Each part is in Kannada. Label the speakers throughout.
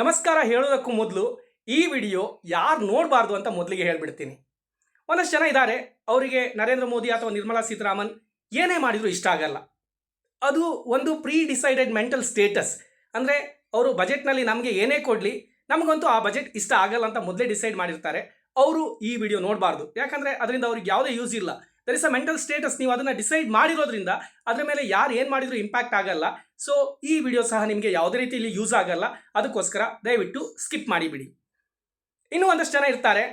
Speaker 1: ನಮಸ್ಕಾರ ಹೇಳೋದಕ್ಕೂ ಮೊದಲು ಈ ವಿಡಿಯೋ ಯಾರು ನೋಡಬಾರ್ದು ಅಂತ ಮೊದಲಿಗೆ ಹೇಳಿಬಿಡ್ತೀನಿ. ಒಂದಷ್ಟು ಜನ ಇದ್ದಾರೆ ಅವರಿಗೆ ನರೇಂದ್ರ ಮೋದಿ ಅಥವಾ ನಿರ್ಮಲಾ ಸೀತಾರಾಮನ್ ಏನೇ ಮಾಡಿದರೂ ಇಷ್ಟ ಆಗಲ್ಲ. ಅದು ಒಂದು ಪ್ರೀ ಡಿಸೈಡೆಡ್ ಮೆಂಟಲ್ ಸ್ಟೇಟಸ್ ಅಂದರೆ ಅವರು ಬಜೆಟ್ನಲ್ಲಿ ನಮಗೆ ಏನೇ ಕೊಡಲಿ, ನಮಗಂತೂ ಆ ಬಜೆಟ್ ಇಷ್ಟ ಆಗಲ್ಲ ಅಂತ ಮೊದಲೇ ಡಿಸೈಡ್ ಮಾಡಿರ್ತಾರೆ. ಅವರು ಈ ವಿಡಿಯೋ ನೋಡಬಾರ್ದು. ಯಾಕಂದರೆ ಅದರಿಂದ ಅವ್ರಿಗೆ ಯಾವುದೇ ಯೂಸ್ ಇಲ್ಲ. There is a mental status ನೀವು ಅದನ್ನು ಡಿಸೈಡ್ ಮಾಡಿರೋದ್ರಿಂದ ಅದರ ಮೇಲೆ ಯಾರು ಏನು ಮಾಡಿದರೂ ಇಂಪ್ಯಾಕ್ಟ್ ಆಗಲ್ಲ. ಸೊ ಈ ವಿಡಿಯೋ ಸಹ ನಿಮಗೆ ಯಾವುದೇ ರೀತಿಯಲ್ಲಿ ಯೂಸ್ ಆಗಲ್ಲ. ಅದಕ್ಕೋಸ್ಕರ ದಯವಿಟ್ಟು ಸ್ಕಿಪ್ ಮಾಡಿಬಿಡಿ ಇನ್ನೂ ಒಂದಷ್ಟು ಜನ ಇರ್ತಾರೆ.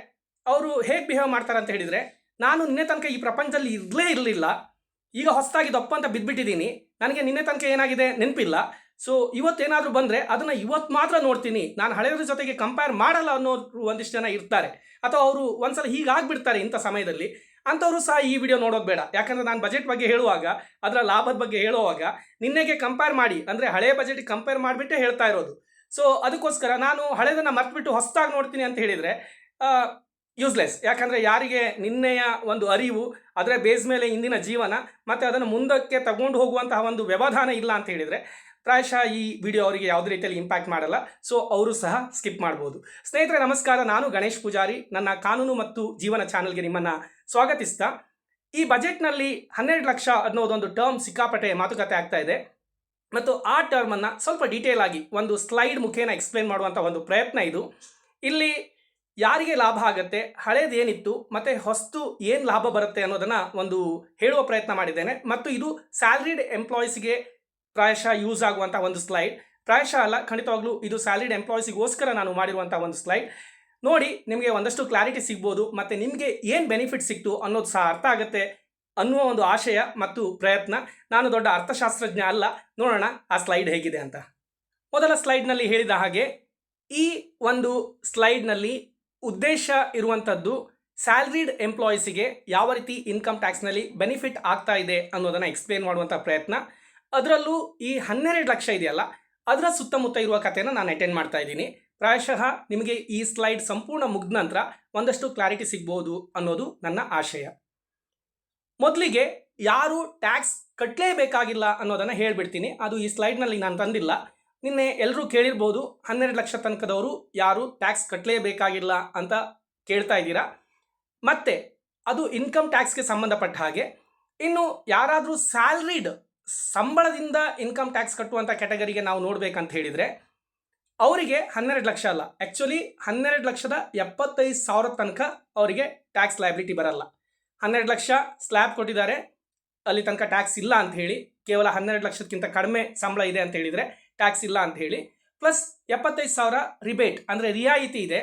Speaker 1: ಅವರು ಹೇಗೆ ಬಿಹೇವ್ ಮಾಡ್ತಾರೆ ಅಂತ ಹೇಳಿದರೆ, ನಾನು ನಿನ್ನೆ ತನಕ ಈ ಪ್ರಪಂಚದಲ್ಲಿ ಇರಲೇ ಇರಲಿಲ್ಲ. ಈಗ ಹೊಸದಾಗಿ ದಪ್ಪ ಅಂತ ಬಿದ್ದುಬಿಟ್ಟಿದ್ದೀನಿ ನನಗೆ ನಿನ್ನೆ ತನಕ ಏನಾಗಿದೆ ನೆನಪಿಲ್ಲ. ಸೊ ಇವತ್ತೇನಾದರೂ ಬಂದರೆ ಅದನ್ನು ಇವತ್ತು ಮಾತ್ರ ನೋಡ್ತೀನಿ. ನಾನು ಹಳೆಯದ್ರ ಜೊತೆಗೆ ಕಂಪೇರ್ ಮಾಡಲ್ಲ ಅನ್ನೋರು ಒಂದಿಷ್ಟು ಜನ ಇರ್ತಾರೆ. ಅಥವಾ ಅವರು ಒಂದ್ಸಲ ಹೀಗಾಗ್ಬಿಡ್ತಾರೆ ಇಂಥ ಸಮಯದಲ್ಲಿ. ಅಂಥವರು ಸಹ ಈ ವಿಡಿಯೋ ನೋಡೋದು ಬೇಡ. ಯಾಕಂದರೆ ನಾನು ಬಜೆಟ್ ಬಗ್ಗೆ ಹೇಳುವಾಗ, ಅದರ ಲಾಭದ ಬಗ್ಗೆ ಹೇಳುವಾಗ ನಿನ್ನೆಗೆ ಕಂಪೇರ್ ಮಾಡಿ, ಅಂದರೆ ಹಳೆಯ ಬಜೆಟ್ಗೆ ಕಂಪೇರ್ ಮಾಡಿಬಿಟ್ಟೆ ಹೇಳ್ತಾ ಇರೋದು. ಸೊ ಅದಕ್ಕೋಸ್ಕರ ನಾನು ಹಳೆಯದನ್ನು ಮರ್ತ್ಬಿಟ್ಟು ಹೊಸದಾಗಿ ನೋಡ್ತೀನಿ ಅಂತ ಹೇಳಿದರೆ ಯೂಸ್ಲೆಸ್ ಯಾಕಂದರೆ ಯಾರಿಗೆ ನಿನ್ನೆಯ ಒಂದು ಅರಿವು, ಅದರ ಬೇಸ್ ಮೇಲೆ ಇಂದಿನ ಜೀವನ, ಮತ್ತು ಅದನ್ನು ಮುಂದಕ್ಕೆ ತಗೊಂಡು ಹೋಗುವಂತಹ ಒಂದು ವ್ಯವಧಾನ ಇಲ್ಲ ಅಂತ ಹೇಳಿದರೆ ಪ್ರಾಯಶಃ ಈ ವಿಡಿಯೋ ಅವರಿಗೆ ಯಾವುದೇ ರೀತಿಯಲ್ಲಿ ಇಂಪ್ಯಾಕ್ಟ್ ಮಾಡಲ್ಲ. ಸೊ ಅವರು ಸಹ ಸ್ಕಿಪ್ ಮಾಡ್ಬೋದು. ಸ್ನೇಹಿತರೆ, ನಮಸ್ಕಾರ. ನಾನು ಗಣೇಶ್ ಪೂಜಾರಿ. ನನ್ನ ಕಾನೂನು ಮತ್ತು ಜೀವನ ಚಾನಲ್ಗೆ ನಿಮ್ಮನ್ನು ಸ್ವಾಗತಿಸ್ತಾ. ಈ ಬಜೆಟ್ನಲ್ಲಿ ಹನ್ನೆರಡು ಲಕ್ಷ ಅನ್ನೋದೊಂದು ಟರ್ಮ್ ಸಿಕ್ಕಾಪಟ್ಟೆ ಮಾತುಕತೆ ಆಗ್ತಾ ಇದೆ. ಮತ್ತು ಆ ಟರ್ಮನ್ನು ಸ್ವಲ್ಪ ಡೀಟೇಲ್ ಆಗಿ ಒಂದು ಸ್ಲೈಡ್ ಮುಖೇನ ಎಕ್ಸ್ಪ್ಲೇನ್ ಮಾಡುವಂಥ ಒಂದು ಪ್ರಯತ್ನ ಇದು. ಇಲ್ಲಿ ಯಾರಿಗೆ ಲಾಭ ಆಗುತ್ತೆ, ಹಳೇದು ಏನಿತ್ತು, ಮತ್ತು ಹೊಸ್ತು ಏನು ಲಾಭ ಬರುತ್ತೆ ಅನ್ನೋದನ್ನು ಒಂದು ಹೇಳುವ ಪ್ರಯತ್ನ ಮಾಡಿದ್ದೇನೆ. ಮತ್ತು ಇದು ಸ್ಯಾಲ್ರಿಡ್ ಎಂಪ್ಲಾಯೀಸ್ಗೆ ಪ್ರಾಯಶಃ ಯೂಸ್ ಆಗುವಂಥ ಒಂದು ಸ್ಲೈಡ್ ಪ್ರಾಯಶಃ ಅಲ್ಲ, ಖಂಡಿತವಾಗ್ಲೂ ಇದು ಸ್ಯಾಲ್ರಿಡ್ ಎಂಪ್ಲಾಯೀಸಿಗೋಸ್ಕರ ನಾನು ಮಾಡಿರುವಂಥ ಒಂದು ಸ್ಲೈಡ್ ನೋಡಿ, ನಿಮಗೆ ಒಂದಷ್ಟು ಕ್ಲಾರಿಟಿ ಸಿಗ್ಬೋದು, ಮತ್ತು ನಿಮಗೆ ಏನು ಬೆನಿಫಿಟ್ ಸಿಕ್ತು ಅನ್ನೋದು ಸಹ ಅರ್ಥ ಆಗುತ್ತೆ ಅನ್ನುವ ಒಂದು ಆಶಯ ಮತ್ತು ಪ್ರಯತ್ನ. ನಾನು ದೊಡ್ಡ ಅರ್ಥಶಾಸ್ತ್ರಜ್ಞ ಅಲ್ಲ. ನೋಡೋಣ ಆ ಸ್ಲೈಡ್ ಹೇಗಿದೆ ಅಂತ. ಮೊದಲ ಸ್ಲೈಡ್ನಲ್ಲಿ ಹೇಳಿದ ಹಾಗೆ, ಈ ಒಂದು ಸ್ಲೈಡ್ನಲ್ಲಿ ಉದ್ದೇಶ ಇರುವಂಥದ್ದು ಸ್ಯಾಲ್ರಿಡ್ ಎಂಪ್ಲಾಯೀಸಿಗೆ ಯಾವ ರೀತಿ ಇನ್ಕಮ್ ಟ್ಯಾಕ್ಸ್ನಲ್ಲಿ ಬೆನಿಫಿಟ್ ಆಗ್ತಾ ಇದೆ ಅನ್ನೋದನ್ನು ಎಕ್ಸ್ಪ್ಲೇನ್ ಮಾಡುವಂಥ ಪ್ರಯತ್ನ. ಅದರಲ್ಲೂ ಈ ಹನ್ನೆರಡು ಲಕ್ಷ ಇದೆಯಲ್ಲ, ಅದರ ಸುತ್ತಮುತ್ತ ಇರುವ ಕಥೆಯನ್ನು ನಾನು ಅಟೆಂಡ್ ಮಾಡ್ತಾ ಇದ್ದೀನಿ. ಪ್ರಾಯಶಃ ನಿಮಗೆ ಈ ಸ್ಲೈಡ್ ಸಂಪೂರ್ಣ ಮುಗಿದ ನಂತರ ಒಂದಷ್ಟು ಕ್ಲಾರಿಟಿ ಸಿಗ್ಬೋದು ಅನ್ನೋದು ನನ್ನ ಆಶಯ. ಮೊದಲಿಗೆ ಯಾರು ಟ್ಯಾಕ್ಸ್ ಕಟ್ಟಲೇಬೇಕಾಗಿಲ್ಲ ಅನ್ನೋದನ್ನು ಹೇಳಿಬಿಡ್ತೀನಿ. ಅದು ಈ ಸ್ಲೈಡ್ನಲ್ಲಿ ನಾನು ತಂದಿಲ್ಲ. ನಿನ್ನೆ ಎಲ್ಲರೂ ಕೇಳಿರ್ಬೋದು, ಹನ್ನೆರಡು ಲಕ್ಷ ತನಕದವರು ಯಾರು ಟ್ಯಾಕ್ಸ್ ಕಟ್ಟಲೇಬೇಕಾಗಿಲ್ಲ ಅಂತ ಕೇಳ್ತಾ ಇದ್ದೀರಾ? ಮತ್ತೆ ಅದು ಇನ್ಕಮ್ ಟ್ಯಾಕ್ಸ್ಗೆ ಸಂಬಂಧಪಟ್ಟ ಹಾಗೆ. ಇನ್ನು ಯಾರಾದರೂ ಸ್ಯಾಲ್ರಿಡ್ ಸಂಬಳದಿಂದ ಇನ್ಕಮ್ ಟ್ಯಾಕ್ಸ್ ಕಟ್ಟುವಂಥ ಕ್ಯಾಟಗರಿಗೆ ನಾವು ನೋಡಬೇಕಂತ ಹೇಳಿದರೆ, ಅವರಿಗೆ ಹನ್ನೆರಡು ಲಕ್ಷ ಅಲ್ಲ. ಆ್ಯಕ್ಚುಲಿ ಹನ್ನೆರಡು ಲಕ್ಷದ ಎಪ್ಪತ್ತೈದು ಸಾವಿರ ತನಕ ಅವರಿಗೆ ಟ್ಯಾಕ್ಸ್ ಲಯಬಿಲಿಟಿ ಬರಲ್ಲ. ಹನ್ನೆರಡು ಲಕ್ಷ ಸ್ಲ್ಯಾಬ್ ಕೊಟ್ಟಿದ್ದಾರೆ, ಅಲ್ಲಿ ತನಕ ಟ್ಯಾಕ್ಸ್ ಇಲ್ಲ ಅಂತ ಹೇಳಿ, ಕೇವಲ ಹನ್ನೆರಡು ಲಕ್ಷಕ್ಕಿಂತ ಕಡಿಮೆ ಸಂಬಳ ಇದೆ ಅಂತ ಹೇಳಿದರೆ ಟ್ಯಾಕ್ಸ್ ಇಲ್ಲ ಅಂತ ಹೇಳಿ ಪ್ಲಸ್ ಎಪ್ಪತ್ತೈದು ಸಾವಿರ ರಿಬೇಟ್ ಅಂದರೆ ರಿಯಾಯಿತಿ ಇದೆ.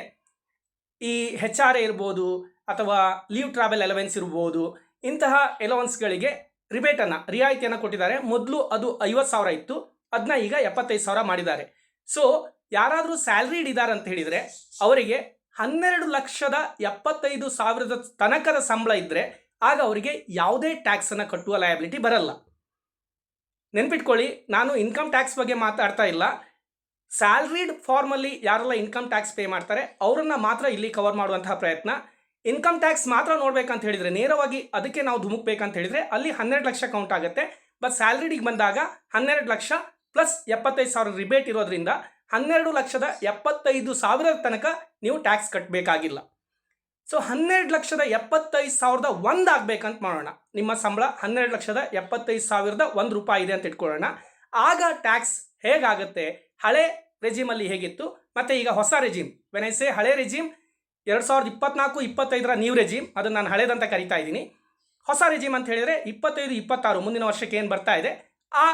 Speaker 1: ಈ ಹೆಚ್ ಆರ್ ಇರ್ಬೋದು, ಅಥವಾ ಲೀವ್ ಟ್ರಾವೆಲ್ ಅಲವೆನ್ಸ್ ಇರ್ಬೋದು, ಇಂತಹ ಎಲವೆನ್ಸ್ಗಳಿಗೆ ರಿಬೇಟನ್ನು, ರಿಯಾಯಿತಿಯನ್ನು ಕೊಟ್ಟಿದ್ದಾರೆ. ಮೊದಲು ಅದು ಐವತ್ತು ಸಾವಿರ ಇತ್ತು. ಅದನ್ನ ಈಗ ಎಪ್ಪತ್ತೈದು ಸಾವಿರ ಮಾಡಿದ್ದಾರೆ. ಸೊ ಯಾರಾದರೂ ಸ್ಯಾಲ್ರಿಡ್ ಇದ್ದಾರೆ ಅಂತ ಹೇಳಿದರೆ, ಅವರಿಗೆ ಹನ್ನೆರಡು ಲಕ್ಷದ ಎಪ್ಪತ್ತೈದು ಸಾವಿರದ ತನಕದ ಸಂಬಳ ಇದ್ದರೆ ಆಗ ಅವರಿಗೆ ಯಾವುದೇ ಟ್ಯಾಕ್ಸನ್ನು ಕಟ್ಟುವ ಲಯಬಿಲಿಟಿ ಬರಲ್ಲ. ನೆನ್ಪಿಟ್ಕೊಳ್ಳಿ, ನಾನು ಇನ್ಕಮ್ ಟ್ಯಾಕ್ಸ್ ಬಗ್ಗೆ ಮಾತಾಡ್ತಾ ಇಲ್ಲ. ಸ್ಯಾಲ್ರಿಡ್ ಫಾರ್ಮಲ್ಲಿ ಯಾರೆಲ್ಲ ಇನ್ಕಮ್ ಟ್ಯಾಕ್ಸ್ ಪೇ ಮಾಡ್ತಾರೆ, ಅವರನ್ನು ಮಾತ್ರ ಇಲ್ಲಿ ಕವರ್ ಮಾಡುವಂತಹ ಪ್ರಯತ್ನ. ಇನ್ಕಮ್ ಟ್ಯಾಕ್ಸ್ ಮಾತ್ರ ನೋಡ್ಬೇಕಂತ ಹೇಳಿದರೆ ನೇರವಾಗಿ ಅದಕ್ಕೆ ನಾವು ಧುಮುಕ್ಬೇಕಂತ ಹೇಳಿದರೆ ಅಲ್ಲಿ ಹನ್ನೆರಡು ಲಕ್ಷ ಕೌಂಟ್ ಆಗುತ್ತೆ. ಬಟ್ ಸ್ಯಾಲ್ರಿಡಿಗೆ ಬಂದಾಗ ಹನ್ನೆರಡು ಲಕ್ಷ ಪ್ಲಸ್ ಎಪ್ಪತ್ತೈದು ಸಾವಿರ ರಿಬೇಟ್ ಇರೋದ್ರಿಂದ ಹನ್ನೆರಡು ಲಕ್ಷದ ಎಪ್ಪತ್ತೈದು ಸಾವಿರ ತನಕ ನೀವು ಟ್ಯಾಕ್ಸ್ ಕಟ್ಟಬೇಕಾಗಿಲ್ಲ ಸೊ ಹನ್ನೆರಡು ಲಕ್ಷದ ಎಪ್ಪತ್ತೈದು ಸಾವಿರದ ಒಂದು ಆಗಬೇಕಂತ ಮಾಡೋಣ. ನಿಮ್ಮ ಸಂಬಳ ಹನ್ನೆರಡು ಲಕ್ಷದ ಎಪ್ಪತ್ತೈದು ಸಾವಿರದ ಒಂದು ರೂಪಾಯಿ ಇದೆ ಅಂತ ಇಟ್ಕೊಳ್ಳೋಣ. ಆಗ ಟ್ಯಾಕ್ಸ್ ಹೇಗಾಗುತ್ತೆ? ಹಳೆ ರೆಜಿಮಲ್ಲಿ ಹೇಗಿತ್ತು? ಮತ್ತು ಈಗ ಹೊಸ ರೆಜಿಮ್ ವೆನೈಸೆ ಹಳೆ ರೆಜಿಮ್ ಎರಡು ಸಾವಿರದ ಇಪ್ಪತ್ನಾಲ್ಕು, ಇಪ್ಪತ್ತೈದರ ನ್ಯೂ ರೆಜಿಮ್ ಅದನ್ನು ನಾನು ಹಳೇದಂತ ಕರಿತಾ ಇದ್ದೀನಿ. ಹೊಸ ರೆಜಿಮ್ ಅಂತ ಹೇಳಿದರೆ ಇಪ್ಪತ್ತೈದು, ಇಪ್ಪತ್ತಾರು ಮುಂದಿನ ವರ್ಷಕ್ಕೆ ಏನು ಬರ್ತಾ ಇದೆ? ಆ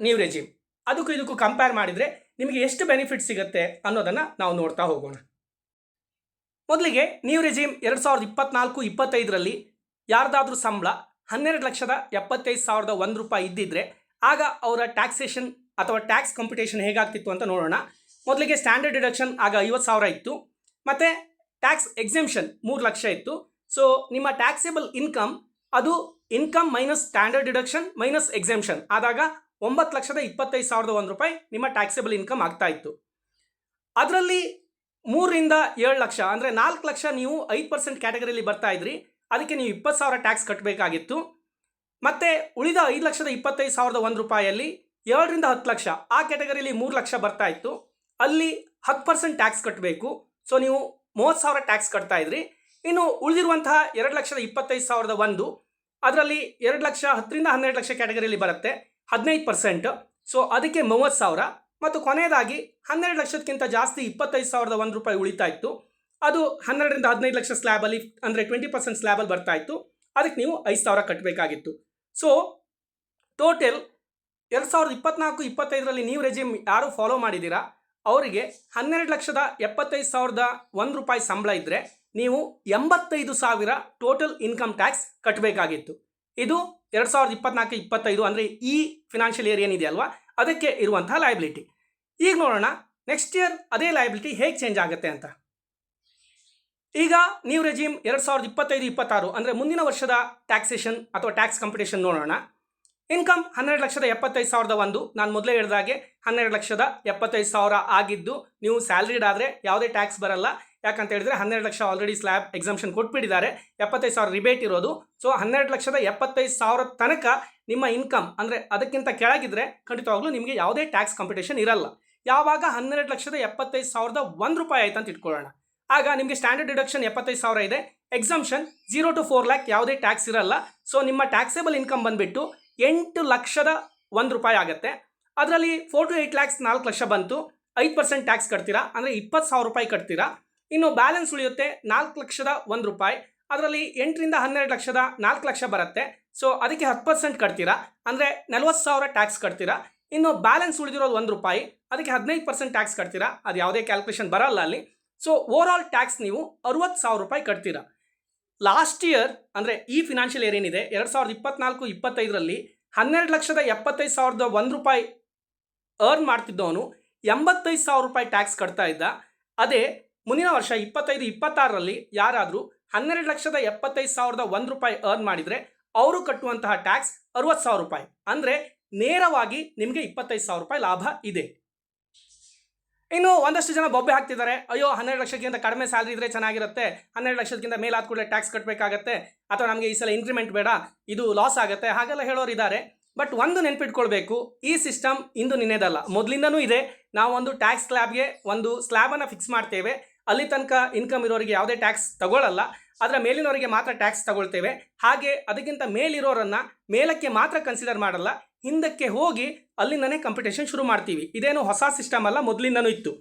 Speaker 1: ನ್ಯೂ ರೆಜಿಮ್ ಅದಕ್ಕೂ ಇದಕ್ಕೂ ಕಂಪೇರ್ ಮಾಡಿದರೆ ನಿಮಗೆ ಎಷ್ಟು ಬೆನಿಫಿಟ್ ಸಿಗುತ್ತೆ ಅನ್ನೋದನ್ನು ನಾವು ನೋಡ್ತಾ ಹೋಗೋಣ. ಮೊದಲಿಗೆ ನ್ಯೂ ರೆಜಿಮ್ ಎರಡು ಸಾವಿರದ ಇಪ್ಪತ್ನಾಲ್ಕು, ಇಪ್ಪತ್ತೈದರಲ್ಲಿ ಯಾರ್ದಾದ್ರೂ ಸಂಬಳ ಹನ್ನೆರಡು ಲಕ್ಷದ ಎಪ್ಪತ್ತೈದು ಸಾವಿರದ ಒಂದು ರೂಪಾಯಿ ಇದ್ದಿದ್ರೆ ಆಗ ಅವರ ಟ್ಯಾಕ್ಸೇಷನ್ ಅಥವಾ ಟ್ಯಾಕ್ಸ್ ಕಾಂಪಿಟೇಷನ್ ಹೇಗಾಗ್ತಿತ್ತು ಅಂತ ನೋಡೋಣ. ಮೊದಲಿಗೆ ಸ್ಟ್ಯಾಂಡರ್ಡ್ ಡಿಡಕ್ಷನ್ ಆಗ ಐವತ್ತು ಸಾವಿರ ಇತ್ತು. ಮತ್ತು ಟ್ಯಾಕ್ಸ್ ಎಕ್ಸಿಮ್ಷನ್ ಮೂರು ಲಕ್ಷ ಇತ್ತು. ಸೊ ನಿಮ್ಮ ಟ್ಯಾಕ್ಸೇಬಲ್ ಇನ್ಕಮ್ ಅದು income minus standard deduction minus exemption ಆದಾಗ ಒಂಬತ್ತು ಲಕ್ಷದ ಇಪ್ಪತ್ತೈದು ಸಾವಿರದ ಒಂದು ರೂಪಾಯಿ ನಿಮ್ಮ ಟ್ಯಾಕ್ಸೇಬಲ್ ಇನ್ಕಮ್ ಆಗ್ತಾ ಇತ್ತು. ಅದರಲ್ಲಿ ಮೂರರಿಂದ ಏಳು ಲಕ್ಷ, ಅಂದರೆ ನಾಲ್ಕು ಲಕ್ಷ ನೀವು ಐದು ಪರ್ಸೆಂಟ್ ಕ್ಯಾಟಗರಿಯಲ್ಲಿ ಬರ್ತಾ ಇದ್ರಿ. ಅದಕ್ಕೆ ನೀವು ಇಪ್ಪತ್ತು ಸಾವಿರ ಟ್ಯಾಕ್ಸ್ ಕಟ್ಟಬೇಕಾಗಿತ್ತು ಮತ್ತು ಉಳಿದ ಐದು ಲಕ್ಷದ ಇಪ್ಪತ್ತೈದು ಸಾವಿರದ ಒಂದು ರೂಪಾಯಲ್ಲಿ ಏಳರಿಂದ ಹತ್ತು ಲಕ್ಷ, ಆ ಕ್ಯಾಟಗರಿಯಲ್ಲಿ ಮೂರು ಲಕ್ಷ ಬರ್ತಾ ಇತ್ತು. ಅಲ್ಲಿ ಹತ್ತು ಪರ್ಸೆಂಟ್ ಟ್ಯಾಕ್ಸ್ ಕಟ್ಟಬೇಕು ಸೊ ನೀವು ಮೂವತ್ತು ಸಾವಿರ ಟ್ಯಾಕ್ಸ್ ಕಟ್ತಾ ಇದ್ರಿ. ಇನ್ನು ಉಳಿದಿರುವಂತಹ ಎರಡು ಲಕ್ಷದ ಇಪ್ಪತ್ತೈದು ಸಾವಿರದ ಒಂದು, ಅದರಲ್ಲಿ ಎರಡು ಲಕ್ಷ ಹತ್ತರಿಂದ ಹನ್ನೆರಡು ಲಕ್ಷ ಕ್ಯಾಟಗರಿಯಲ್ಲಿ ಬರುತ್ತೆ. ಹದಿನೈದು ಪರ್ಸೆಂಟ್ ಸೊ ಅದಕ್ಕೆ ಮೂವತ್ತು ಸಾವಿರ. ಮತ್ತು ಕೊನೆಯದಾಗಿ ಹನ್ನೆರಡು ಲಕ್ಷಕ್ಕಿಂತ ಜಾಸ್ತಿ ಇಪ್ಪತ್ತೈದು ಸಾವಿರದ ಒಂದು ರೂಪಾಯಿ ಉಳಿತಾ ಇತ್ತು. ಅದು ಹನ್ನೆರಡರಿಂದ ಹದಿನೈದು ಲಕ್ಷ ಸ್ಲ್ಯಾಬಲ್ಲಿ ಅಂದರೆ ಟ್ವೆಂಟಿ ಪರ್ಸೆಂಟ್ ಸ್ಲ್ಯಾಬಲ್ಲಿ ಬರ್ತಾ ಇತ್ತು. ಅದಕ್ಕೆ ನೀವು ಐದು ಸಾವಿರ ಕಟ್ಟಬೇಕಾಗಿತ್ತು ಸೊ ಟೋಟಲ್ ಎರಡು ಸಾವಿರದ ಇಪ್ಪತ್ನಾಲ್ಕು, ಇಪ್ಪತ್ತೈದರಲ್ಲಿ ನೀವು ರೆಜಿಮ್ ಯಾರು ಫಾಲೋ ಮಾಡಿದ್ದೀರಾ? ಅವರಿಗೆ ಹನ್ನೆರಡು ಲಕ್ಷದ ಎಪ್ಪತ್ತೈದು ಸಾವಿರದ ಒಂದು ರೂಪಾಯಿ ಸಂಬಳ ಇದ್ದರೆ ನೀವು ಎಂಬತ್ತೈದು ಸಾವಿರ ಟೋಟಲ್ ಇನ್ಕಮ್ ಟ್ಯಾಕ್ಸ್ ಕಟ್ಟಬೇಕಾಗಿತ್ತು ಇದು ಎರಡು ಸಾವಿರದ ಇಪ್ಪತ್ನಾಲ್ಕು, ಇಪ್ಪತ್ತೈದು ಅಂದರೆ ಈ ಫಿನಾನ್ಷಿಯಲ್ ಇಯರ್ ಏನಿದೆ ಅಲ್ವಾ? ಅದಕ್ಕೆ ಇರುವಂತಹ ಲಯಬಿಲಿಟಿ ಈಗ ನೋಡೋಣ ನೆಕ್ಸ್ಟ್ ಇಯರ್ ಅದೇ ಲಯಬಿಲಿಟಿ ಹೇಗೆ ಚೇಂಜ್ ಆಗುತ್ತೆ ಅಂತ. ಈಗ ನೀವು ರೆಜಿಮ್ ಎರಡು ಸಾವಿರದ ಇಪ್ಪತ್ತೈದು, ಇಪ್ಪತ್ತಾರು ಅಂದರೆ ಮುಂದಿನ ವರ್ಷದ ಟ್ಯಾಕ್ಸೇಷನ್ ಅಥವಾ ಟ್ಯಾಕ್ಸ್ ಕಾಂಪಿಟೇಷನ್ ನೋಡೋಣ. ಇನ್ಕಮ್ ಹನ್ನೆರಡು ಲಕ್ಷದ ಎಪ್ಪತ್ತೈದು ಸಾವಿರದ ಒಂದು. ನಾನು ಮೊದಲೇ ಹೇಳಿದಾಗೆ ಹನ್ನೆರಡು ಲಕ್ಷದ ಎಪ್ಪತ್ತೈದು ಸಾವಿರ ಆಗಿದ್ದು ನೀವು ಸ್ಯಾಲ್ರಿಡ್ ಆದರೆ ಯಾವುದೇ ಟ್ಯಾಕ್ಸ್ ಬರಲ್ಲ. ಯಾಕಂತ ಹೇಳಿದ್ರೆ ಹನ್ನೆರಡು ಲಕ್ಷ ಆಲ್ರೆಡಿ ಸ್ಲ್ಯಾಬ್ ಎಕ್ಸಾಮ್ಷನ್ ಕೊಟ್ಬಿಟ್ಟಿದ್ದಾರೆ. ಎಪ್ಪತ್ತೈದು ಸಾವಿರ ರಿಬೇಟ್ ಇರೋದು. ಸೊ ಹನ್ನೆರಡು ಲಕ್ಷದ ಎಪ್ಪತ್ತೈದು ಸಾವಿರ ತನಕ ನಿಮ್ಮ ಇನ್ಕಮ್ ಅಂದರೆ ಅದಕ್ಕಿಂತ ಕೆಳಗಿದ್ರೆ ಖಂಡಿತವಾಗ್ಲೂ ನಿಮಗೆ ಯಾವುದೇ ಟ್ಯಾಕ್ಸ್ ಕಾಂಪಿಟೇಷನ್ ಇರಲ್ಲ. ಯಾವಾಗ ಹನ್ನೆರಡು ಲಕ್ಷದ ಎಪ್ಪತ್ತೈದು ಸಾವಿರದ ಒಂದು ರೂಪಾಯಿ ಆಯ್ತು ಅಂತ ಇಟ್ಕೊಳ್ಳೋಣ. ಆಗ ನಿಮಗೆ ಸ್ಟ್ಯಾಂಡರ್ಡ್ ಡಿಡಕ್ಷನ್ ಎಪ್ಪತ್ತೈದು ಸಾವಿರ ಇದೆ. Exemption zero to four lakh ಯಾವುದೇ ಟ್ಯಾಕ್ಸ್ ಇರಲ್ಲ. ಸೊ ನಿಮ್ಮ ಟ್ಯಾಕ್ಸೇಬಲ್ ಇನ್ಕಮ್ ಬಂದುಬಿಟ್ಟು ಎಂಟು ಲಕ್ಷದ ಒಂದು ರೂಪಾಯಿ ಆಗುತ್ತೆ. ಅದರಲ್ಲಿ ಫೋರ್ ಟು ಏಯ್ಟ್ ಲ್ಯಾಕ್ಸ್ ನಾಲ್ಕು ಲಕ್ಷ ಬಂತು. ಐದು ಪರ್ಸೆಂಟ್ ಟ್ಯಾಕ್ಸ್ ಕಟ್ತೀರಾ? ಅಂದರೆ ಇಪ್ಪತ್ತು ಸಾವಿರ ರೂಪಾಯಿ ಕಟ್ತೀರಾ? ಇನ್ನು ಬ್ಯಾಲೆನ್ಸ್ ಉಳಿಯುತ್ತೆ ನಾಲ್ಕು ಲಕ್ಷದ ಒಂದು ರೂಪಾಯಿ. ಅದರಲ್ಲಿ ಎಂಟರಿಂದ ಹನ್ನೆರಡು ಲಕ್ಷದ ನಾಲ್ಕು ಲಕ್ಷ ಬರುತ್ತೆ. ಸೊ ಅದಕ್ಕೆ ಹತ್ತು ಪರ್ಸೆಂಟ್ ಕಟ್ತೀರಾ? ಅಂದರೆ ನಲ್ವತ್ತು ಸಾವಿರ ಟ್ಯಾಕ್ಸ್ ಕಟ್ತೀರಾ? ಇನ್ನು ಬ್ಯಾಲೆನ್ಸ್ ಉಳಿದಿರೋದು ಒಂದು ರೂಪಾಯಿ. ಅದಕ್ಕೆ ಹದಿನೈದು ಪರ್ಸೆಂಟ್ ಟ್ಯಾಕ್ಸ್ ಕಟ್ತೀರಾ? ಅದು ಯಾವುದೇ ಕ್ಯಾಲ್ಕುಲೇಷನ್ ಬರಲ್ಲ ಅಲ್ಲಿ. ಸೊ ಓವರ್ ಆಲ್ ಟ್ಯಾಕ್ಸ್ ನೀವು ಅರುವತ್ತು ಸಾವಿರ ರೂಪಾಯಿ ಕಟ್ತೀರಾ? ಲಾಸ್ಟ್ ಇಯರ್, ಅಂದರೆ ಈ ಫಿನಾನ್ಷಿಯಲ್ ಇಯರ್ ಏನಿದೆ, ಎರಡು ಸಾವಿರದ ಇಪ್ಪತ್ನಾಲ್ಕು, ಇಪ್ಪತ್ತೈದರಲ್ಲಿ ಹನ್ನೆರಡು ಲಕ್ಷದ ಎಪ್ಪತ್ತೈದು ಸಾವಿರದ ಒಂದು ರೂಪಾಯಿ ಅರ್ನ್ ಮಾಡ್ತಿದ್ದವನು, ಎಂಬತ್ತೈದು ಸಾವಿರ ರೂಪಾಯಿ ಟ್ಯಾಕ್ಸ್ ಕಟ್ತಾ ಇದ್ದ. ಅದೇ ಮುಂದಿನ ವರ್ಷ, ಇಪ್ಪತ್ತೈದು, ಇಪ್ಪತ್ತಾರರಲ್ಲಿ ಯಾರಾದರೂ ಹನ್ನೆರಡು ಲಕ್ಷದ ಎಪ್ಪತ್ತೈದು ಸಾವಿರದ ಒಂದು ರೂಪಾಯಿ ಅರ್ನ್ ಮಾಡಿದರೆ, ಅವರು ಕಟ್ಟುವಂತಹ ಟ್ಯಾಕ್ಸ್ ಅರುವತ್ತು ಸಾವಿರ ರೂಪಾಯಿ. ಅಂದರೆ ನೇರವಾಗಿ ನಿಮಗೆ ಇಪ್ಪತ್ತೈದು ಸಾವಿರ ರೂಪಾಯಿ ಲಾಭ ಇದೆ. ಇನ್ನು ಒಂದಷ್ಟು ಜನ ಬೊಬ್ಬೆ ಹಾಕ್ತಿದ್ದಾರೆ. ಅಯ್ಯೋ, ಹನ್ನೆರಡು ಲಕ್ಷಕ್ಕಿಂತ ಕಡಿಮೆ ಸ್ಯಾಲ್ರಿ ಇದ್ರೆ ಚೆನ್ನಾಗಿರುತ್ತೆ. ಹನ್ನೆರಡು ಲಕ್ಷಕ್ಕಿಂತ ಮೇಲೆ ಆದ ಕೂಡಲೇ ಟ್ಯಾಕ್ಸ್ ಕಟ್ಟಬೇಕಾಗತ್ತೆ ಅಥವಾ ನಮಗೆ ಈ ಸಲ ಇನ್ಕ್ರಿಮೆಂಟ್ ಬೇಡ. ಇದು ಲಾಸ್ ಆಗುತ್ತೆ. ಹಾಗೆಲ್ಲ ಹೇಳೋರು ಇದ್ದಾರೆ. ಬಟ್ ಒಂದು ನೆನ್ಪಿಟ್ಕೊಳ್ಬೇಕು, ಈ ಸಿಸ್ಟಮ್ ಇಂದು ನಿನ್ನೆದಲ್ಲ. ಮೊದಲಿಂದನೂ ಇದೆ. ನಾವು ಒಂದು ಟ್ಯಾಕ್ಸ್ ಸ್ಲ್ಯಾಬ್ಗೆ ಒಂದು ಸ್ಲ್ಯಾಬನ್ನು ಫಿಕ್ಸ್ ಮಾಡ್ತೇವೆ. ಅಲ್ಲಿ ತನಕ ಇನ್ಕಮ್ ಇರೋರಿಗೆ ಯಾವುದೇ ಟ್ಯಾಕ್ಸ್ ತಗೊಳ್ಳಲ್ಲ ಅದರ ಮೇಲಿನವರಿಗೆ ಮಾತ್ರ ಟ್ಯಾಕ್ಸ್ ತಗೊಳ್ತೇವೆ. ಹಾಗೆ ಅದಕ್ಕಿಂತ ಮೇಲಿರೋರನ್ನು ಮೇಲಕ್ಕೆ ಮಾತ್ರ ಕನ್ಸಿಡರ್ ಮಾಡಲ್ಲ. ಹಿಂದಕ್ಕೆ ಹೋಗಿ ಅಲ್ಲಿಂದನೇ ಕಾಂಪಿಟೇಷನ್ ಶುರು ಮಾಡ್ತೀವಿ. ಇದೇನು ಹೊಸ ಸಿಸ್ಟಮ್ ಅಲ್ಲ, ಮೊದಲಿಂದನೂ ಇತ್ತು.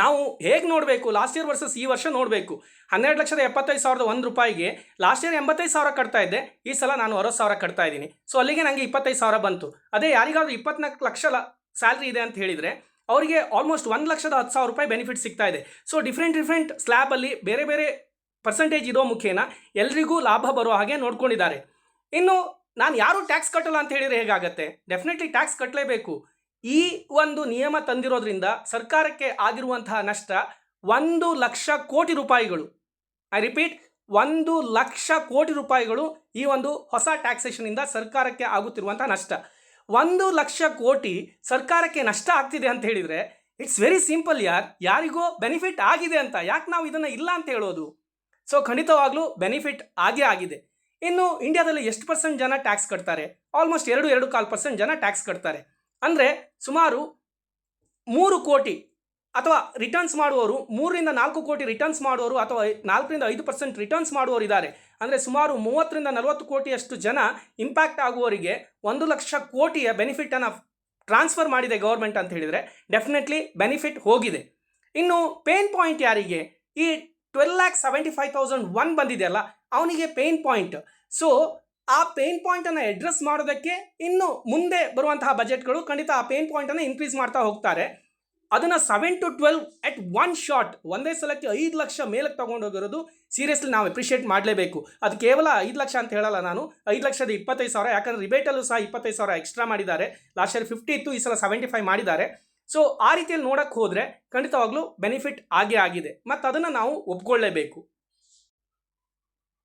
Speaker 1: ನಾವು ಹೇಗೆ ನೋಡಬೇಕು? ಲಾಸ್ಟ್ ಇಯರ್ ವರ್ಸಸ್ ಈ ವರ್ಷ ನೋಡಬೇಕು. ಹನ್ನೆರಡು ಲಕ್ಷದ ಎಪ್ಪತ್ತೈದು ಸಾವಿರದ ಒಂದು ರೂಪಾಯಿಗೆ ಲಾಸ್ಟ್ ಇಯರ್ ಎಂಬತ್ತೈದು ಸಾವಿರ ಕಟ್ತಾ ಇದ್ದೆ. ಈ ಸಲ ನಾನು ಅರವತ್ತು ಸಾವಿರ ಕಟ್ತಾ ಇದ್ದೀನಿ. ಸೊ ಅಲ್ಲಿಗೆ ನನಗೆ ಇಪ್ಪತ್ತೈದು ಸಾವಿರ ಬಂತು. ಅದೇ ಯಾರಿಗಾದ್ರೂ ಇಪ್ಪತ್ನಾಲ್ಕು ಲಕ್ಷ ಸ್ಯಾಲ್ರಿ ಇದೆ ಅಂತ ಹೇಳಿದರೆ, ಅವರಿಗೆ ಆಲ್ಮೋಸ್ಟ್ ಒಂದು ಲಕ್ಷದ ಹತ್ತು ಸಾವಿರ ರೂಪಾಯಿ ಬೆನಿಫಿಟ್ ಸಿಗ್ತಾ ಇದೆ. ಸೊ ಡಿಫ್ರೆಂಟ್ ಡಿಫ್ರೆಂಟ್ ಸ್ಲ್ಯಾಬಲ್ಲಿ ಬೇರೆ ಬೇರೆ ಪರ್ಸೆಂಟೇಜ್ ಇರೋ ಮುಖೇನ ಎಲ್ರಿಗೂ ಲಾಭ ಬರೋ ಹಾಗೆ ನೋಡ್ಕೊಂಡಿದ್ದಾರೆ. ಇನ್ನು ನಾನು ಯಾರು ಟ್ಯಾಕ್ಸ್ ಕಟ್ಟಲ್ಲ ಅಂತ ಹೇಳಿದರೆ ಹೇಗಾಗತ್ತೆ? ಡೆಫಿನೆಟ್ಲಿ ಟ್ಯಾಕ್ಸ್ ಕಟ್ಟಲೇಬೇಕು ಈ ಒಂದು ನಿಯಮ ತಂದಿರೋದ್ರಿಂದ ಸರ್ಕಾರಕ್ಕೆ ಆಗಿರುವಂತಹ ನಷ್ಟ ಒಂದು ಲಕ್ಷ ಕೋಟಿ ರೂಪಾಯಿಗಳು. ಐ ರಿಪೀಟ್ ಒಂದು ಲಕ್ಷ ಕೋಟಿ ರೂಪಾಯಿಗಳು ಈ ಒಂದು ಹೊಸ ಟ್ಯಾಕ್ಸೇಷನಿಂದ ಸರ್ಕಾರಕ್ಕೆ ಆಗುತ್ತಿರುವಂಥ ನಷ್ಟ. ಒಂದು ಲಕ್ಷ ಕೋಟಿ ಸರ್ಕಾರಕ್ಕೆ ನಷ್ಟ ಆಗ್ತಿದೆ ಅಂತ ಹೇಳಿದರೆ ಇಟ್ಸ್ ವೆರಿ ಸಿಂಪಲ್ ಯಾರ್, ಯಾರಿಗೋ ಬೆನಿಫಿಟ್ ಆಗಿದೆ ಅಂತ, ಯಾಕೆ ನಾವು ಇದನ್ನು ಇಲ್ಲ ಅಂತ ಹೇಳೋದು? ಸೊ ಖಂಡಿತವಾಗ್ಲೂ ಬೆನಿಫಿಟ್ ಆಗೇ ಆಗಿದೆ. ಇನ್ನು ಇಂಡಿಯಾದಲ್ಲಿ ಎಷ್ಟು ಪರ್ಸೆಂಟ್ ಜನ ಟ್ಯಾಕ್ಸ್ ಕಟ್ತಾರೆ? ಆಲ್ಮೋಸ್ಟ್ ಎರಡು ಎರಡು ಕಾಲು ಪರ್ಸೆಂಟ್ ಜನ ಟ್ಯಾಕ್ಸ್ ಕಟ್ತಾರೆ. ಅಂದರೆ ಸುಮಾರು ಮೂರು ಕೋಟಿ ಅಥವಾ ರಿಟರ್ನ್ಸ್ ಮಾಡುವವರು, ಮೂರರಿಂದ ನಾಲ್ಕು ಕೋಟಿ ರಿಟರ್ನ್ಸ್ ಮಾಡುವವರು ಅಥವಾ ನಾಲ್ಕರಿಂದ ಐದು ಪರ್ಸೆಂಟ್ ರಿಟರ್ನ್ಸ್ ಮಾಡುವವರು ಇದ್ದಾರೆ. ಅಂದರೆ ಸುಮಾರು ಮೂವತ್ತರಿಂದ ನಲವತ್ತು ಕೋಟಿಯಷ್ಟು ಜನ ಇಂಪ್ಯಾಕ್ಟ್ ಆಗುವವರಿಗೆ ಒಂದು ಲಕ್ಷ ಕೋಟಿಯ ಬೆನಿಫಿಟನ್ನು ಟ್ರಾನ್ಸ್ಫರ್ ಮಾಡಿದೆ ಗೌರ್ಮೆಂಟ್ ಅಂತ ಹೇಳಿದರೆ ಡೆಫಿನೆಟ್ಲಿ ಬೆನಿಫಿಟ್ ಹೋಗಿದೆ. ಇನ್ನು ಪೇನ್ ಪಾಯಿಂಟ್ ಯಾರಿಗೆ? ಈ twelve lakh seventy five thousand one ಬಂದಿದೆಯಲ್ಲ, ಅವನಿಗೆ ಪೇನ್ ಪಾಯಿಂಟ್ ಸೊ ಆ ಪೇನ್ ಪಾಯಿಂಟನ್ನು ಅಡ್ರೆಸ್ ಮಾಡೋದಕ್ಕೆ ಇನ್ನು ಮುಂದೆ ಬರುವಂತಹ ಬಜೆಟ್ಗಳು ಖಂಡಿತ ಆ ಪೇನ್ ಪಾಯಿಂಟನ್ನು ಇನ್ಕ್ರೀಸ್ ಮಾಡ್ತಾ ಹೋಗ್ತಾರೆ. ಅದನ್ನು seven to twelve at one shot ಒಂದೇ ಸಲಕ್ಕೆ ಐದು ಲಕ್ಷ ಮೇಲಕ್ಕೆ ತೊಗೊಂಡೋಗಿರೋದು ಸೀರಿಯಸ್ಲಿ ನಾವು ಅಪ್ರಿಷಿಯೇಟ್ ಮಾಡಲೇಬೇಕು. ಅದು ಕೇವಲ ಐದು ಲಕ್ಷ ಅಂತ ಹೇಳಲ್ಲ ನಾನು, ಐದು ಲಕ್ಷದ ಇಪ್ಪತ್ತೈದು ಸಾವಿರ, ಯಾಕಂದರೆ ರಿಬೇಟಲ್ಲೂ ಸಹ ಇಪ್ಪತ್ತೈದು ಸಾವಿರ ಎಕ್ಸ್ಟ್ರಾ ಮಾಡಿದ್ದಾರೆ. ಲಾಸ್ಟ್ ಇಯರ್ ಫಿಫ್ಟಿ ಇತ್ತು, ಈ ಸಲ ಸೆವೆಂಟಿ ಫೈವ್ ಮಾಡಿದ್ದಾರೆ. ಸೊ ಆ ರೀತಿಯಲ್ಲಿ ನೋಡೋಕ್ಕೆ ಹೋದರೆ ಖಂಡಿತವಾಗ್ಲೂ ಬೆನಿಫಿಟ್ ಆಗೇ ಆಗಿದೆ. ಮತ್ತು ಅದನ್ನು ನಾವು ಒಪ್ಕೊಳ್ಳೇಬೇಕು.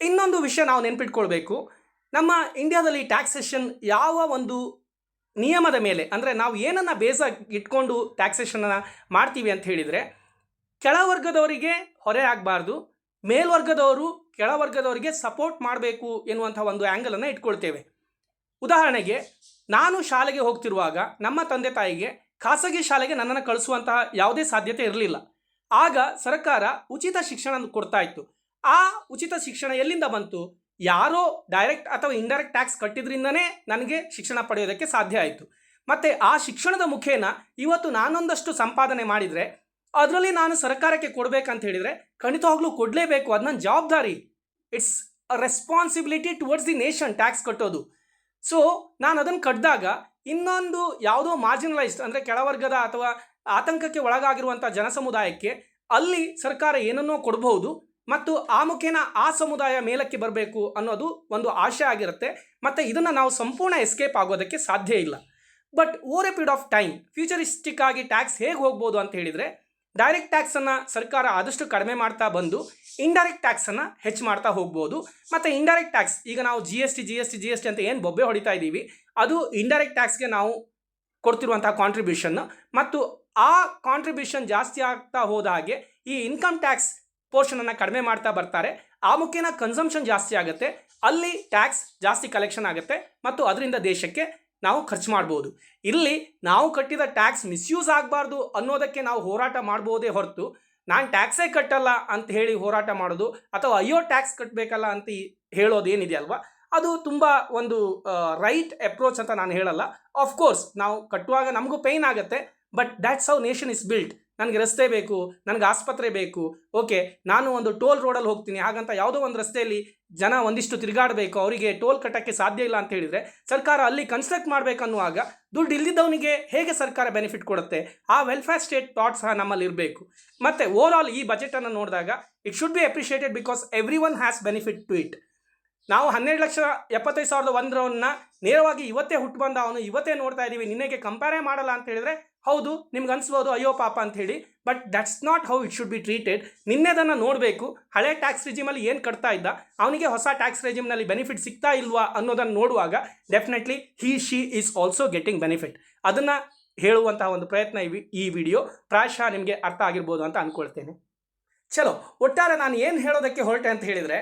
Speaker 1: ಇನ್ನೊಂದು ವಿಷಯ ನಾವು ನೆನ್ಪಿಟ್ಕೊಳ್ಬೇಕು. ನಮ್ಮ ಇಂಡಿಯಾದಲ್ಲಿ ಟ್ಯಾಕ್ಸೇಷನ್ ಯಾವ ಒಂದು ನಿಯಮದ ಮೇಲೆ, ಅಂದರೆ ನಾವು ಏನನ್ನು ಬೇಸ ಇಟ್ಕೊಂಡು ಟ್ಯಾಕ್ಸೇಷನನ್ನು ಮಾಡ್ತೀವಿ ಅಂತ ಹೇಳಿದರೆ, ಕೆಳವರ್ಗದವರಿಗೆ ಹೊರೆ ಆಗಬಾರ್ದು, ಮೇಲ್ವರ್ಗದವರು ಕೆಳವರ್ಗದವರಿಗೆ ಸಪೋರ್ಟ್ ಮಾಡಬೇಕು ಎನ್ನುವಂಥ ಒಂದು ಆ್ಯಂಗಲನ್ನು ಇಟ್ಕೊಳ್ತೇವೆ. ಉದಾಹರಣೆಗೆ, ನಾನು ಶಾಲೆಗೆ ಹೋಗ್ತಿರುವಾಗ ನಮ್ಮ ತಂದೆ ತಾಯಿಗೆ ಖಾಸಗಿ ಶಾಲೆಗೆ ನನ್ನನ್ನು ಕಳಿಸುವಂತಹ ಯಾವುದೇ ಸಾಧ್ಯತೆ ಇರಲಿಲ್ಲ. ಆಗ ಸರ್ಕಾರ ಉಚಿತ ಶಿಕ್ಷಣ ಕೊಡ್ತಾ ಇತ್ತು. ಆ ಉಚಿತ ಶಿಕ್ಷಣ ಎಲ್ಲಿಂದ ಬಂತು? ಯಾರೋ ಡೈರೆಕ್ಟ್ ಅಥವಾ ಇಂಡೈರೆಕ್ಟ್ ಟ್ಯಾಕ್ಸ್ ಕಟ್ಟಿದ್ರಿಂದನೇ ನನಗೆ ಶಿಕ್ಷಣ ಪಡೆಯೋದಕ್ಕೆ ಸಾಧ್ಯ ಆಯಿತು. ಮತ್ತು ಆ ಶಿಕ್ಷಣದ ಮುಖೇನ ಇವತ್ತು ನಾನೊಂದಷ್ಟು ಸಂಪಾದನೆ ಮಾಡಿದರೆ, ಅದರಲ್ಲಿ ನಾನು ಸರ್ಕಾರಕ್ಕೆ ಕೊಡಬೇಕಂತ ಹೇಳಿದರೆ ಖಂಡಿತವಾಗ್ಲೂ ಕೊಡಲೇಬೇಕು, ಅದು ನನ್ನ ಜವಾಬ್ದಾರಿ. It's a responsibility towards the nation tax ಕಟ್ಟೋದು. ಸೊ ನಾನು ಅದನ್ನು ಕಟ್ಟಿದಾಗ ಇನ್ನೊಂದು ಯಾವುದೋ ಮಾರ್ಜಿನಲೈಸ್ಡ್ ಅಂದರೆ ಕೆಳವರ್ಗದ ಅಥವಾ ಆತಂಕಕ್ಕೆ ಒಳಗಾಗಿರುವಂಥ ಜನಸಮುದಾಯಕ್ಕೆ ಅಲ್ಲಿ ಸರ್ಕಾರ ಏನನ್ನೋ ಕೊಡಬಹುದು ಮತ್ತು ಆ ಮುಖೇನ ಆ ಸಮುದಾಯ ಮೇಲಕ್ಕೆ ಬರಬೇಕು ಅನ್ನೋದು ಒಂದು ಆಶೆ ಆಗಿರುತ್ತೆ. ಮತ್ತು ಇದನ್ನು ನಾವು ಸಂಪೂರ್ಣ ಎಸ್ಕೇಪ್ ಆಗೋದಕ್ಕೆ ಸಾಧ್ಯ ಇಲ್ಲ. But over a period of time futuristic ಆಗಿ ಟ್ಯಾಕ್ಸ್ ಹೇಗೆ ಹೋಗ್ಬೋದು ಅಂತ ಹೇಳಿದರೆ ಡೈರೆಕ್ಟ್ ಟ್ಯಾಕ್ಸನ್ನು ಸರ್ಕಾರ ಆದಷ್ಟು ಕಡಿಮೆ ಮಾಡ್ತಾ ಬಂದು ಇಂಡೈರೆಕ್ಟ್ ಟ್ಯಾಕ್ಸನ್ನು ಹೆಚ್ಚು ಮಾಡ್ತಾ ಹೋಗ್ಬೋದು. ಮತ್ತು ಇಂಡೈರೆಕ್ಟ್ ಟ್ಯಾಕ್ಸ್ ಈಗ ನಾವು G S T G S T G S T ಅಂತ ಏನು ಬೊಬ್ಬೆ ಹೊಡಿತಾ ಇದ್ದೀವಿ ಅದು ಇಂಡೈರೆಕ್ಟ್ ಟ್ಯಾಕ್ಸ್ಗೆ ನಾವು ಕೊಡ್ತಿರುವಂಥ ಕಾಂಟ್ರಿಬ್ಯೂಷನ್ ಮತ್ತು ಆ ಕಾಂಟ್ರಿಬ್ಯೂಷನ್ ಜಾಸ್ತಿ ಆಗ್ತಾ ಹೋದ ಹಾಗೆ ಈ ಇನ್ಕಮ್ ಟ್ಯಾಕ್ಸ್ ಪೋರ್ಷನನ್ನು ಕಡಿಮೆ ಮಾಡ್ತಾ ಬರ್ತಾರೆ. ಆ ಮುಖೇನ ಕನ್ಸಂಪ್ಷನ್ ಜಾಸ್ತಿ ಆಗುತ್ತೆ. ಅಲ್ಲಿ ಟ್ಯಾಕ್ಸ್ ಜಾಸ್ತಿ ಕಲೆಕ್ಷನ್ ಆಗುತ್ತೆ ಮತ್ತು ಅದರಿಂದ ದೇಶಕ್ಕೆ ನಾವು ಖರ್ಚು ಮಾಡ್ಬೋದು. ಇಲ್ಲಿ ನಾವು ಕಟ್ಟಿದ ಟ್ಯಾಕ್ಸ್ ಮಿಸ್ಯೂಸ್ ಆಗಬಾರ್ದು ಅನ್ನೋದಕ್ಕೆ ನಾವು ಹೋರಾಟ ಮಾಡ್ಬೋದೇ ಹೊರತು, ನಾನು ಟ್ಯಾಕ್ಸೇ ಕಟ್ಟಲ್ಲ ಅಂತ ಹೇಳಿ ಹೋರಾಟ ಮಾಡೋದು ಅಥವಾ ಅಯ್ಯೋ ಟ್ಯಾಕ್ಸ್ ಕಟ್ಟಬೇಕಲ್ಲ ಅಂತ ಹೇಳೋದೇನಿದೆ ಅಲ್ವಾ ಅದು ತುಂಬ ಒಂದು ರೈಟ್ ಅಪ್ರೋಚ್ ಅಂತ ನಾನು ಹೇಳಲ್ಲ. ಕೋರ್ಸ್ ನಾವು ಕಟ್ಟುವಾಗ ನಮಗೂ ಪೇಯ್ನ್ ಆಗುತ್ತೆ but that's how nation is built ನನಗೆ ರಸ್ತೆ ಬೇಕು, ನನಗೆ ಆಸ್ಪತ್ರೆ ಬೇಕು, ಓಕೆ, ನಾನು ಒಂದು ಟೋಲ್ ರೋಡಲ್ಲಿ ಹೋಗ್ತೀನಿ, ಹಾಗಂತ ಯಾವುದೋ ಒಂದು ರಸ್ತೆಯಲ್ಲಿ ಜನ ಒಂದಿಷ್ಟು ತಿರುಗಾಡಬೇಕು, ಅವರಿಗೆ ಟೋಲ್ ಕಟ್ಟೋಕ್ಕೆ ಸಾಧ್ಯ ಇಲ್ಲ ಅಂತ ಹೇಳಿದರೆ ಸರ್ಕಾರ ಅಲ್ಲಿ ಕನ್ಸ್ಟ್ರಕ್ಟ್ ಮಾಡಬೇಕನ್ನುವಾಗ ದುಡ್ಡು ಇಲ್ದಿದ್ದವನಿಗೆ ಹೇಗೆ ಸರ್ಕಾರ ಬೆನಿಫಿಟ್ ಕೊಡುತ್ತೆ? ಆ ವೆಲ್ಫೇರ್ ಸ್ಟೇಟ್ ಥಾಟ್ ಸಹ ನಮ್ಮಲ್ಲಿ ಇರಬೇಕು. ಮತ್ತು ಓವರ್ ಆಲ್ ಈ ಬಜೆಟನ್ನು ನೋಡಿದಾಗ it should be appreciated because everyone has benefit to it ನಾವು ಹನ್ನೆರಡು ಲಕ್ಷ ಎಪ್ಪತ್ತೈದು ಸಾವಿರದ ಒಂದರವನ್ನ ನೇರವಾಗಿ ಇವತ್ತೇ ಹುಟ್ಟು ಬಂದ ಅವನು ಇವತ್ತೇ ನೋಡ್ತಾ ಇದ್ದೀವಿ ನಿನಗೆ ಕಂಪೇರೇ ಮಾಡಲ್ಲ ಅಂತ ಹೇಳಿದ್ರೆ ಹೌದು, ನಿಮ್ಗೆ ಅನಿಸ್ಬೋದು, ಅಯ್ಯೋ ಪಾಪ ಅಂತ ಹೇಳಿ but that's not how it should be treated ನಿನ್ನೆದನ್ನು ನೋಡಬೇಕು, ಹಳೆ ಟ್ಯಾಕ್ಸ್ ರಿಜಿಮಲ್ಲಿ ಏನು ಕಟ್ತಾ ಇದ್ದ, ಅವನಿಗೆ ಹೊಸ ಟ್ಯಾಕ್ಸ್ ರೆಜಿಮ್ನಲ್ಲಿ ಬೆನಿಫಿಟ್ ಸಿಗ್ತಾ ಇಲ್ವಾ ಅನ್ನೋದನ್ನು ನೋಡುವಾಗ definitely he she is also getting benefit ಅದನ್ನು ಹೇಳುವಂತಹ ಒಂದು ಪ್ರಯತ್ನ ಈ ವಿಡಿಯೋ ಪ್ರಾಯಶಃ ನಿಮಗೆ ಅರ್ಥ ಆಗಿರ್ಬೋದು ಅಂತ ಅಂದ್ಕೊಳ್ತೇನೆ ಚಲೋ, ಒಟ್ಟಾರೆ ನಾನು ಏನು ಹೇಳೋದಕ್ಕೆ ಹೊರಟೆ ಅಂತ ಹೇಳಿದರೆ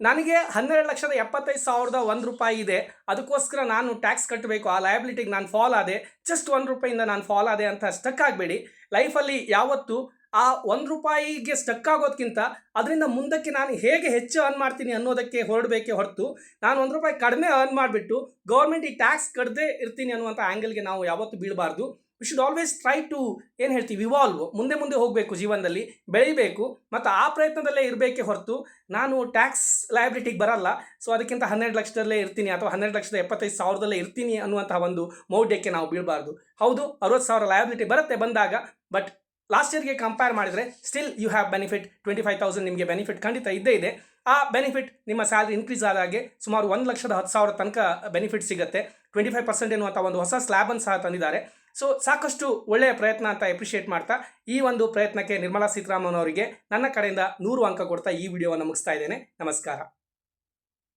Speaker 1: ನನಗೆ ಹನ್ನೆರಡು ಲಕ್ಷದ ಎಪ್ಪತ್ತೈದು ಸಾವಿರದ ಒಂದು ರೂಪಾಯಿ ಇದೆ. ಅದಕ್ಕೋಸ್ಕರ ನಾನು ಟ್ಯಾಕ್ಸ್ ಕಟ್ಟಬೇಕು, ಆ ಲಯಬಿಲಿಟಿಗೆ ನಾನು ಫಾಲ್ ಆದೆ. ಜಸ್ಟ್ ಒಂದು ರೂಪಾಯಿಂದ ನಾನು ಫಾಲ್ ಆದೆ ಅಂತ ಸ್ಟಕ್ ಆಗಬೇಡಿ. ಲೈಫಲ್ಲಿ ಯಾವತ್ತು ಆ ಒಂದು ರೂಪಾಯಿಗೆ ಸ್ಟಕ್ ಆಗೋದಕ್ಕಿಂತ ಅದರಿಂದ ಮುಂದಕ್ಕೆ ನಾನು ಹೇಗೆ ಹೆಚ್ಚು ಅರ್ನ್ ಮಾಡ್ತೀನಿ ಅನ್ನೋದಕ್ಕೆ ಹೊರಡಬೇಕೆ ಹೊರತು ನಾನು ಒಂದು ರೂಪಾಯಿ ಕಡಿಮೆ ಅರ್ನ್ ಮಾಡಿಬಿಟ್ಟು ಗೌರ್ಮೆಂಟಿಗೆ ಟ್ಯಾಕ್ಸ್ ಕಟ್ಟದೇ ಇರ್ತೀನಿ ಅನ್ನುವಂಥ ಆ್ಯಂಗಲ್ಗೆ ನಾವು ಯಾವತ್ತೂ ಬೀಳಬಾರ್ದು. We should always try to ಏನು ಹೇಳ್ತೀವಿ ಇವಾಲ್ವ್ ಮುಂದೆ ಮುಂದೆ ಹೋಗಬೇಕು ಜೀವನದಲ್ಲಿ, ಬೆಳೀಬೇಕು, ಮತ್ತು ಆ ಪ್ರಯತ್ನದಲ್ಲೇ ಇರಬೇಕೇ ಹೊರತು ನಾನು ಟ್ಯಾಕ್ಸ್ ಲಯಬಿಲಿಟಿಗೆ ಬರಲ್ಲ ಸೊ ಅದಕ್ಕಿಂತ ಹನ್ನೆರಡು ಲಕ್ಷದಲ್ಲೇ ಇರ್ತೀನಿ ಅಥವಾ ಹನ್ನೆರಡು ಲಕ್ಷದ ಎಪ್ಪತ್ತೈದು ಸಾವಿರದಲ್ಲೇ ಇರ್ತೀನಿ ಅನ್ನುವಂತಹ ಒಂದು ಮೌಢ್ಯಕ್ಕೆ ನಾವು ಬೀಳಬಾರ್ದು. ಹೌದು, ಅರವತ್ತು ಸಾವಿರ ಲಯಬಿಲಿಟಿ ಬರುತ್ತೆ ಬಂದಾಗ ಬಟ್ ಲಾಸ್ಟ್ ಇಯರ್ಗೆ ಕಂಪೇರ್ ಮಾಡಿದರೆ still you have benefit twenty five thousand ನಿಮಗೆ ಬೆನಿಫಿಟ್ ಖಂಡಿತ ಇದ್ದೇ ಇದೆ. ಆ ಬೆನಿಫಿಟ್ ನಿಮ್ಮ ಸ್ಯಾಲ್ರಿ ಇನ್ಕ್ರೀಸ್ ಆದಾಗೆ ಸುಮಾರು ಒಂದು ಲಕ್ಷದ ಹತ್ತು ಸಾವಿರ ತನಕ ಬೆನಿಫಿಟ್ ಸಿಗುತ್ತೆ. ಟ್ವೆಂಟಿ ಫೈವ್ ಪರ್ಸೆಂಟ್ ಎನ್ನುವಂಥ ಒಂದು ಹೊಸ ಸ್ಲ್ಯಾಬನ್ನು ಸಹ ತಂದಿದ್ದಾರೆ. ಸೊ ಸಾಕಷ್ಟು ಒಳ್ಳೆಯ ಪ್ರಯತ್ನ ಅಂತ ಎಪ್ರಿಷಿಯೇಟ್ ಮಾಡ್ತಾ ಈ ಒಂದು ಪ್ರಯತ್ನಕ್ಕೆ ನಿರ್ಮಲಾ ಸೀತಾರಾಮನ್ ಅವರಿಗೆ ನನ್ನ ಕಡೆಯಿಂದ ನೂರು ಅಂಕ ಕೊಡ್ತಾ ಈ ವಿಡಿಯೋವನ್ನು ಮುಗಿಸ್ತಾ ಇದ್ದೇನೆ. ನಮಸ್ಕಾರ.